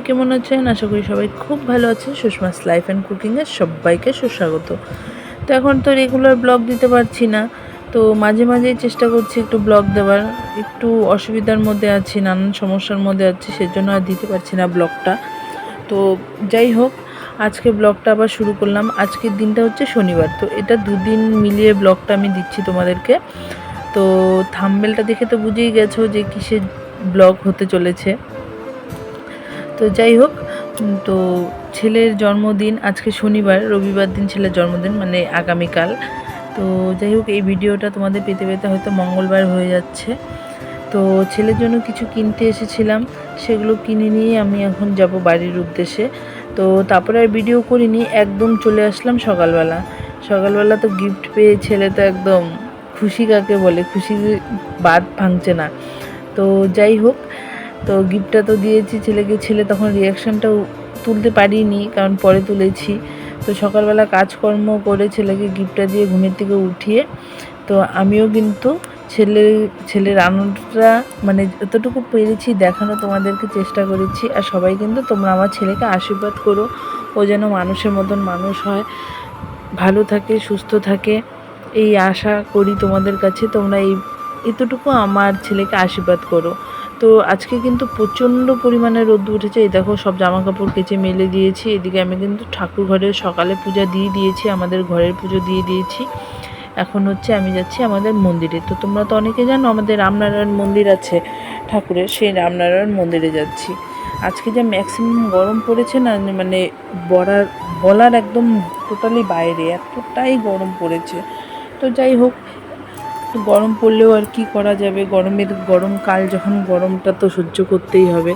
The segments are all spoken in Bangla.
সবাই কেমন আছেন? আশা করি সবাই খুব ভালো আছেন। সুষমাস লাইফ অ্যান্ড কুকিংয়ে সবাইকে সুস্বাগত। তো এখন তো রেগুলার ব্লগ দিতে পারছি না। তো মাঝে মাঝেই চেষ্টা করছি একটু ব্লগ দেওয়ার। একটু অসুবিধার মধ্যে আছি, নানান সমস্যার মধ্যে আছি, সেজন্য আর দিতে পারছি না ব্লগটা তো যাই হোক, আজকে ব্লগটা আবার শুরু করলাম। আজকের দিনটা হচ্ছে শনিবার। তো এটা দুদিন মিলিয়ে ব্লগটা আমি দিচ্ছি তোমাদেরকে। তো থাম্বেলটা দেখে তো বুঝেই গেছো যে কিসের ব্লগ হতে চলেছে। তো যাই হোক তো ছেলের জন্মদিন আজকে শনিবার, রবিবার দিন ছেলের জন্মদিন মানে আগামীকাল। তো যাই হোক, এই ভিডিওটা তোমাদের পেতে পেতে হয়তো মঙ্গলবার হয়ে যাচ্ছে। তো ছেলের জন্য কিছু কিনতে এসেছিলাম, সেগুলো কিনে নিয়ে আমি এখন যাব বাড়ির উদ্দেশ্যে। তো তারপরে আর ভিডিও করিনি, একদম চলে আসলাম সকালবেলা। সকালবেলা তো গিফট পেয়ে ছেলে তো একদম খুশি কাকে বলে খুশি বাদ ভাঙছে না। তো যাই হোক তো গিফটটা তো দিয়েছি ছেলেকে, ছেলে তখন রিয়াকশানটাও তুলতে পারিনি, কারণ পরে তুলেছি। তো সকালবেলা কাজকর্ম করে ছেলেকে গিফটটা দিয়ে ঘুমের থেকে উঠিয়ে, তো আমিও কিন্তু ছেলে, ছেলের আনন্দটা মানে যতটুকু পেরেছি দেখানো তোমাদেরকে চেষ্টা করেছি। আর সবাই কিন্তু তোমরা আমার ছেলেকে আশীর্বাদ করো, ও যেন মানুষের মতন মানুষ হয়, ভালো থাকে, সুস্থ থাকে। এই আশা করি তোমাদের কাছে তোমরা এই, এতটুকু আমার ছেলেকে আশীর্বাদ করো। তো আজকে কিন্তু প্রচণ্ড পরিমাণে রোদ উঠেছে। এই দেখো, সব জামা কাপড় কেচে মেলে দিয়েছি। এদিকে আমি কিন্তু ঠাকুর ঘরে সকালে পূজা দিয়ে দিয়েছি, আমাদের ঘরের পুজো দিয়ে দিয়েছি। এখন হচ্ছে আমি যাচ্ছি আমাদের মন্দিরে। তো তোমরা তো অনেকে জানো আমাদের রামনারায়ণ মন্দির আছে ঠাকুরের, সেই রামনারায়ণ মন্দিরে যাচ্ছি। আজকে যে ম্যাক্সিমাম গরম পড়েছে না মানে বলার বলার একদম টোটালি বাইরে, এতটাই গরম পড়েছে। তো যাই হোক গরম পড়লেও আর কি করা যাবে? গরমের গরমকাল যখন গরমটা তো সহ্য করতেই হবে।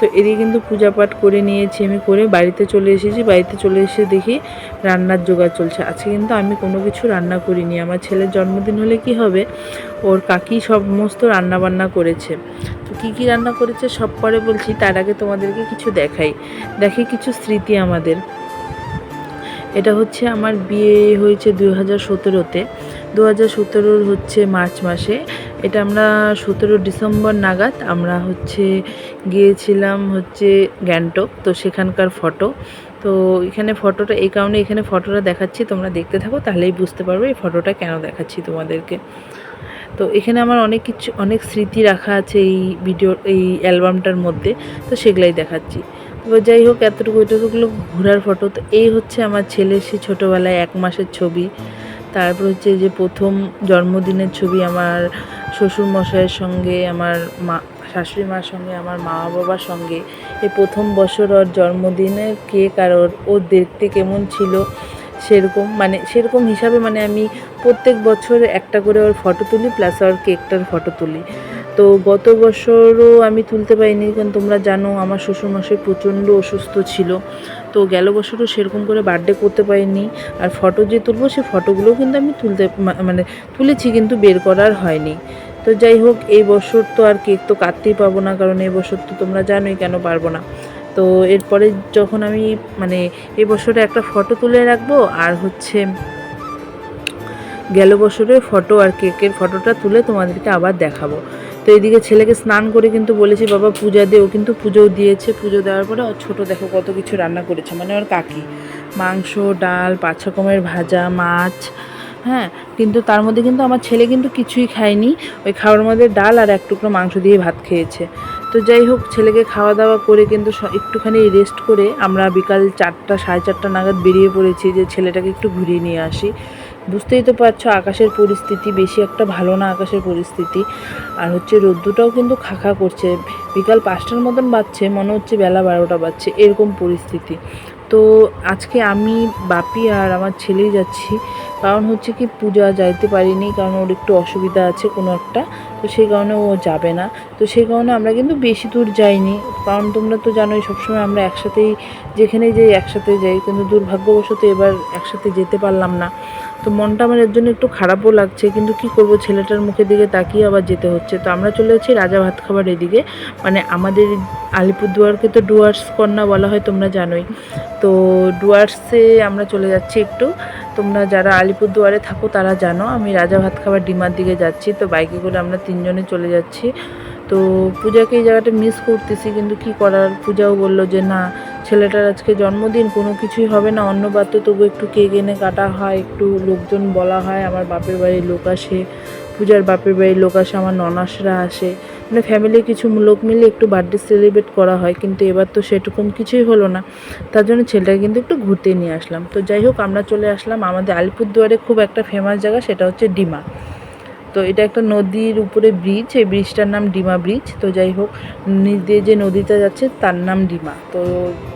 তো এদিকে কিন্তু পূজা পাঠ করে নিয়েছি আমি করে বাড়িতে চলে এসেছি। বাড়িতে চলে এসে দেখি রান্নার জোগাড় চলছে। আজকে কিন্তু আমি কোনো কিছু রান্না করিনি। আমার ছেলের জন্মদিন হলে কি হবে? ওর কাকি সমস্ত রান্না বান্না করেছে। তো কী কী রান্না করেছে সব পরে বলছি। তার আগে তোমাদেরকে কিছু দেখাই। দেখে কিছু স্মৃতি আমাদের। এটা হচ্ছে আমার বিয়ে হয়েছে দুই হাজার সতেরোতে। দু হাজার হচ্ছে মার্চ মাসে। এটা আমরা সতেরো ডিসেম্বর নাগাদ আমরা হচ্ছে গিয়েছিলাম হচ্ছে গ্যাংটক, তো সেখানকার ফটো। তো এখানে ফটোটা, এই কারণে এখানে ফটোটা দেখাচ্ছি, তোমরা দেখতে থাকো, তাহলেই বুঝতে পারবে এই ফটোটা কেন দেখাচ্ছি তোমাদেরকে। তো এখানে আমার অনেক কিছু, অনেক স্মৃতি রাখা আছে এই ভিডিও, এই অ্যালবামটার মধ্যে, তো সেগুলাই দেখাচ্ছি। তো যাই হোক, এতটুকু এতটুকুলো ঘোরার ফটো। তো এই হচ্ছে আমার ছেলের সে ছোটোবেলায় এক মাসের ছবি। তারপর হচ্ছে যে প্রথম জন্মদিনের ছবি আমার শ্বশুর মশাইয়ের সঙ্গে, আমার মা শাশুড়ি মার সঙ্গে, আমার মা বাবার সঙ্গে। এই প্রথম বছর ওর জন্মদিনের কেক আর ওর ও দেখতে কেমন ছিল সেরকম মানে সেরকম হিসাবে মানে আমি প্রত্যেক বছর একটা করে ওর ফটো তুলি প্লাস ওর কেকটার ফটো তুলি। তো গত বছরও আমি তুলতে পারিনি, কারণ তোমরা জানো আমার শ্বশুরমশাই প্রচণ্ড অসুস্থ ছিল। তো গেল বছরও সেরকম করে বার্থডে করতে পারিনি। আর ফটো যে তুলবো সেই ফটোগুলোও কিন্তু আমি তুলতে মানে তুলেছি, কিন্তু বের করার হয়নি। তো যাই হোক, এই বছর তো আর কেক তো কাটতেই পাবো না, কারণ এই বছর তো তোমরা জানোই কেন পারব না। তো এরপরে যখন আমি মানে এই বছরে একটা ফটো তুলে রাখব, আর হচ্ছে গেল বছরের ফটো আর কেকের ফটোটা তুলে তোমাদেরকে আবার দেখাবো। তো এদিকে ছেলেকে স্নান করে কিন্তু বলেছি, বাবা, পূজা দে। ও কিন্তু পুজোও দিয়েছে। পুজো দেওয়ার পরে ওর ছোটো দেখো কত কিছু রান্না করেছে। মানে ওর কাকি। মাংস, ডাল পাঁচ রকমের ভাজা, মাছ হ্যাঁ? কিন্তু তার মধ্যে কিন্তু আমার ছেলে কিন্তু কিছুই খায়নি। ওই খাওয়ার মধ্যে ডাল আর এক টুকরো মাংস দিয়ে ভাত খেয়েছে। তো যাই হোক, ছেলেকে খাওয়া দাওয়া করে কিন্তু একটুখানি রেস্ট করে আমরা বিকাল চারটা, সাড়ে চারটা নাগাদ বেরিয়ে পড়েছি যে ছেলেটাকে একটু ঘুরিয়ে নিয়ে আসি। বুঝতেই তো পারছ, আকাশের পরিস্থিতি বেশি একটা ভালো না আকাশের পরিস্থিতি। আর হচ্ছে রোদ্দুটাও কিন্তু খাখা করছে। বিকাল পাঁচটার মতন বাজছে, মনে হচ্ছে বেলা বারোটা বাজছে, এরকম পরিস্থিতি। তো আজকে আমি বাপি আর আমার ছেলেই যাচ্ছি। কারণ হচ্ছে কি পূজা যাইতে পারিনি, কারণ ওর একটু অসুবিধা আছে কোনো একটা, তো সেই কারণে ও যাবে না। তো সেই কারণে আমরা কিন্তু বেশি দূর যাইনি, কারণ তোমরা তো জানোই সবসময় আমরা একসাথেই যেখানে যাই একসাথে যাই, কিন্তু দুর্ভাগ্যবশত এবার একসাথে যেতে পারলাম না। তো মনটা আমার এর জন্য একটু খারাপও লাগছে, কিন্তু কি করব ছেলেটার মুখের দিকে তাকিয়ে আবার যেতে হচ্ছে। তো আমরা চলে যাচ্ছি রাজা ভাত খাবার এদিকে মানে আমাদের আলিপুরদুয়ারকে তো ডুয়ার্স কন্যা বলা হয় তোমরা জানোই। তো ডুয়ার্সে আমরা চলে যাচ্ছি একটু তোমরা যারা আলিপুরদুয়ারে থাকো, তারা জানো আমি রাজা ভাত খাবার ডিমার দিকে যাচ্ছি। তো বাইকে করে আমরা তিনজনে চলে যাচ্ছি। তো পূজাকে এই জায়গাটা মিস করতেছি, কিন্তু কি করার? পূজাও বলল যে, না, ছেলেটার আজকে জন্মদিন, কোনো কিছুই হবে না অন্নবাদ তো তবু একটু কেক এনে কাটা হয়, একটু লোকজন বলা হয়, আমার বাপের বাড়ির লোক আসে। পূজার বাপের বাড়ির লোক আসে, আমার ননাসরা আসে। মানে ফ্যামিলির কিছু লোক মিলে একটু বার্থডে সেলিব্রেট করা হয়, কিন্তু এবার তো সেরকম কিছুই হলো না। তার জন্য ছেলেটাকে কিন্তু একটু ঘুরতে নিয়ে আসলাম। তো যাই হোক, আমরা চলে আসলাম আমাদের আলিপুরদুয়ারে খুব একটা ফেমাস জায়গা, সেটা হচ্ছে ডিমা। তো এটা একটা নদীর উপরে ব্রিজ এই ব্রিজটার নাম ডিমা ব্রিজ তো যাই হোক, নিচ দিয়ে যে নদীটা যাচ্ছে, তার নাম ডিমা। তো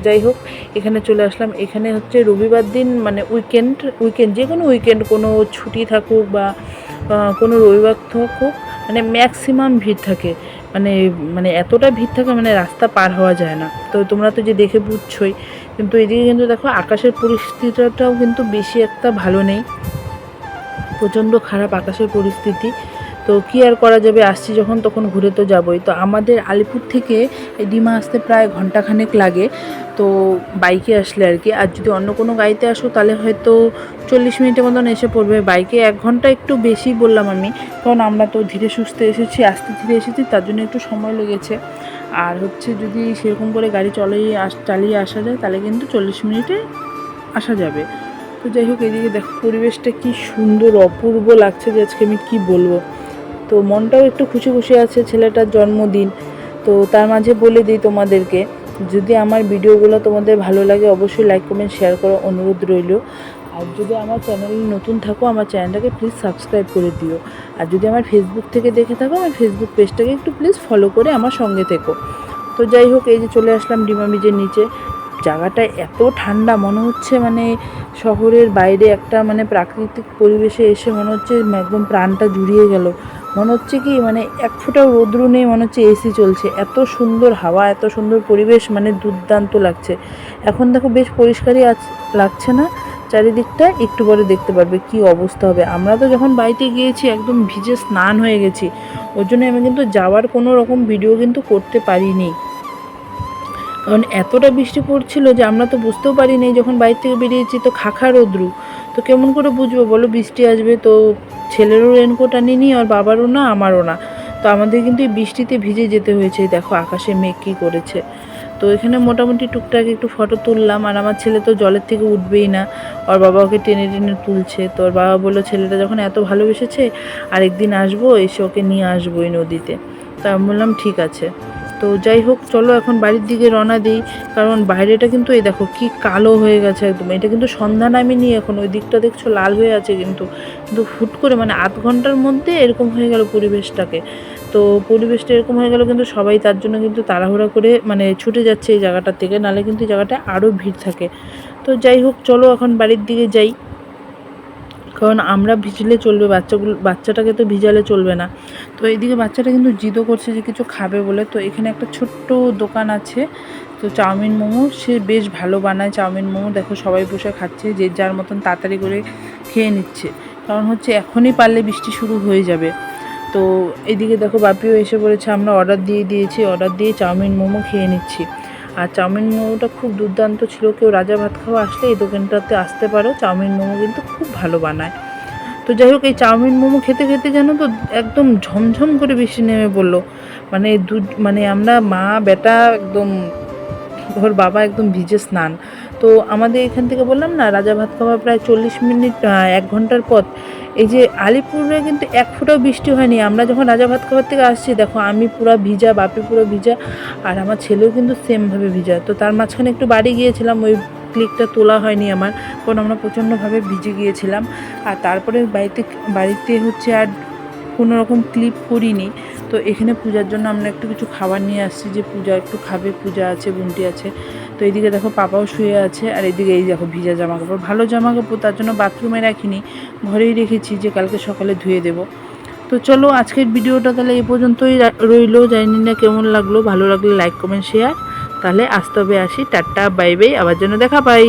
যাই হোক, এখানে চলে আসলাম। এখানে হচ্ছে রবিবার দিন মানে উইকেন্ড উইকেন্ড যে কোনো উইকেন্ড কোনো ছুটি থাকুক বা কোনো রবিবার হোক মানে ম্যাক্সিমাম ভিড় থাকে। মানে মানে এতটা ভিড় থাকে মানে রাস্তা পার হওয়া যায় না। তো তোমরা তো যে দেখে বুঝছোই, কিন্তু এদিকে কিন্তু দেখো আকাশের পরিস্থিতিটাও কিন্তু বেশি একটা ভালো নেই। প্রচণ্ড খারাপ আকাশের পরিস্থিতি। তো কী আর করা যাবে? আসছি যখন, তখন ঘুরে তো যাবই। তো আমাদের আলিপুর থেকে এই ডিমা আসতে প্রায় ঘন্টাখানেক লাগে। তো বাইকে আসলে আর কি। আর যদি অন্য কোনো গাড়িতে আসো, তাহলে হয়তো চল্লিশ মিনিটের মতন এসে পড়বে বাইকে। এক ঘণ্টা একটু বেশি বললাম আমি, কারণ আমরা তো ধীরে সুস্থে এসেছি, আস্তে ধীরে এসেছি, তার জন্য একটু সময় লেগেছে। আর হচ্ছে যদি সেরকম করে গাড়ি আস, চালিয়ে আসা যায়, তাহলে কিন্তু চল্লিশ মিনিটে আসা যাবে। তো যাই হোক, এদিকে দেখো, পরিবেশটা কি সুন্দর, অপূর্ব লাগছে যে আজকে আমি কি বলব। তো মনটাও একটু খুশি খুশি আছে ছেলেটার জন্মদিন। তো তার মাঝে বলে দিই তোমাদেরকে, যদি আমার ভিডিওগুলো তোমাদের ভালো লাগে অবশ্যই লাইক কমেন্ট শেয়ার করার অনুরোধ রইল। আর যদি আমার চ্যানেলে নতুন থাকো, আমার চ্যানেলটাকে প্লিজ সাবস্ক্রাইব করে দিও। আর যদি আমার ফেসবুক থেকে দেখে থাকো, আমার ফেসবুক পেজটাকে একটু প্লিজ ফলো করে আমার সঙ্গে থেকো। তো যাই হোক, এই যে চলে আসলাম ডিমা ব্রিজের নিচে। জায়গাটা এত ঠান্ডা, মনে হচ্ছে মানে শহরের বাইরে একটা মানে প্রাকৃতিক পরিবেশে এসে মনে হচ্ছে একদম প্রাণটা জুড়িয়ে গেল। মনে হচ্ছে কি মানে এক ফোঁটাও রৌদ্র নেই, মনে হচ্ছে এসি চলছে। এত সুন্দর হাওয়া, এত সুন্দর পরিবেশ মানে দুর্দান্ত লাগছে। এখন দেখো বেশ পরিষ্কারই লাগছে না। চারিদিকটা একটু পরে দেখতে পারবে কি অবস্থা হবে। আমরা তো যখন বাড়িতে গিয়েছি, একদম ভিজে স্নান হয়ে গেছি। ওর জন্য আমি কিন্তু যাওয়ার কোনো রকম ভিডিও কিন্তু করতে পারিনি। কারণ এতটা বৃষ্টি পড়ছিল যে আমরা তো বুঝতেও পারিনি, যখন বাইরে থেকে বেরিয়েছি তো খাখা রোদ্রু। তো কেমন করে বুঝব? বলো, বৃষ্টি আসবে তো ছেলেরও রেনকোট আনিনি আর বাবারও না, আমারও না। তো আমাদের কিন্তু এই বৃষ্টিতে ভিজে যেতে হয়েছে। দেখো, আকাশে মেঘ কী করেছে। তো এখানে মোটামুটি টুকটাক একটু ফটো তুললাম। আর আমার ছেলে তো জলের থেকে উঠবেই না। ওর বাবা ওকে টেনে টেনে তুলছে। তো ওর বাবা বলল, ছেলেটা যখন এত ভালোবেসেছে, আরেকদিন আসব, এসে ওকে নিয়ে আসব এই নদীতে। তা আমি বললাম, ঠিক আছে। তো যাই হোক, চলো এখন বাড়ির দিকে রওনা দিই। কারণ বাইরেটা কিন্তু এই দেখো কি কালো হয়ে গেছে একদম। এটা কিন্তু সন্ধ্যা নামেনি এখন, ওই দিকটা দেখছ লাল হয়ে আছে কিন্তু। কিন্তু হুট করে মানে আধ ঘণ্টার মধ্যে এরকম হয়ে গেল পরিবেশটাকে। তো পরিবেশটা এরকম হয়ে গেল কিন্তু সবাই তার জন্য কিন্তু তাড়াহুড়া করে মানে ছুটে যাচ্ছে এই জায়গাটার থেকে। নালে কিন্তু এই জায়গাটা আরও ভিড় থাকে। তো যাই হোক, চলো এখন বাড়ির দিকে যাই। কারণ আমরা ভিজলে চলবে, বাচ্চাগুলো, বাচ্চাটাকে তো ভিজালে চলবে না। তো এইদিকে বাচ্চাটা কিন্তু জিদও করছে যে কিছু খাবে বলে। তো এখানে একটা ছোট্ট দোকান আছে, তো চাউমিন মোমো, সে বেশ ভালো বানায় চাউমিন মোমো। দেখো সবাই বসে খাচ্ছে, যে যার মতন তাড়াতাড়ি করে খেয়ে নিচ্ছে। কারণ হচ্ছে এখনই পারলে বৃষ্টি শুরু হয়ে যাবে। তো এদিকে দেখো বাপিও এসে পড়েছে আমরা অর্ডার দিয়ে দিয়েছি, অর্ডার দিয়ে চাউমিন মোমো খেয়ে নিচ্ছি। আর চাউমিন মোমোটা খুব দুর্দান্ত ছিল। কেউ রাজা ভাত খাওয়া আসলে এই দোকানটাতে আসতে পারো। চাউমিন মোমো কিন্তু খুব ভালো বানায়। তো যাই হোক, এই চাউমিন মোমো খেতে খেতে যেন তো একদম ঝমঝম করে বেশি নেমে পড়ল। মানে দু মানে আমরা মা, বেটা একদম, ওর বাবা একদম ভিজে স্নান। তো আমাদের এখান থেকে বললাম না, রাজা ভাত খাওয়া প্রায় চল্লিশ মিনিট এক ঘণ্টার পথ। এই যে আলিপুরে কিন্তু এক ফোঁটাও বৃষ্টি হয়নি। আমরা যখন রাজা ভাত খাওয়ার থেকে আসছি, দেখো আমি পুরো ভিজা, বাপি পুরো ভিজা, আর আমার ছেলেও কিন্তু সেমভাবে ভিজা। তো তার মাঝখানে একটু বাড়ি গিয়েছিলাম, ওই ক্লিকটা তোলা হয়নি আমার, কারণ আমরা প্রচণ্ডভাবে ভিজে গিয়েছিলাম। আর তারপরে বাড়িতে বাড়িতে হচ্ছে আর কোনো রকম ক্লিপ করিনি। তো এখানে পূজার জন্য আমরা একটু কিছু খাবার নিয়ে আসছি, যে পূজা, একটু খাবে পূজা আছে, বুনটি আছে। তো এইদিকে দেখো পাপাও শুয়ে আছে, আর এদিকে এই দেখো ভিজা জামা কাপড় ভালো জামা কাপড় তার জন্য বাথরুমে রাখিনি, ঘরেই রেখেছি যে কালকে সকালে ধুয়ে দেব। তো চলো আজকের ভিডিওটা তাহলে এ পর্যন্তই রইল, জানি না কেমন লাগল, ভালো লাগলে লাইক কমেন্ট শেয়ার তাহলে আসতে হবে আসি, টাটা বাই বাই আবার জন্য দেখা পাই।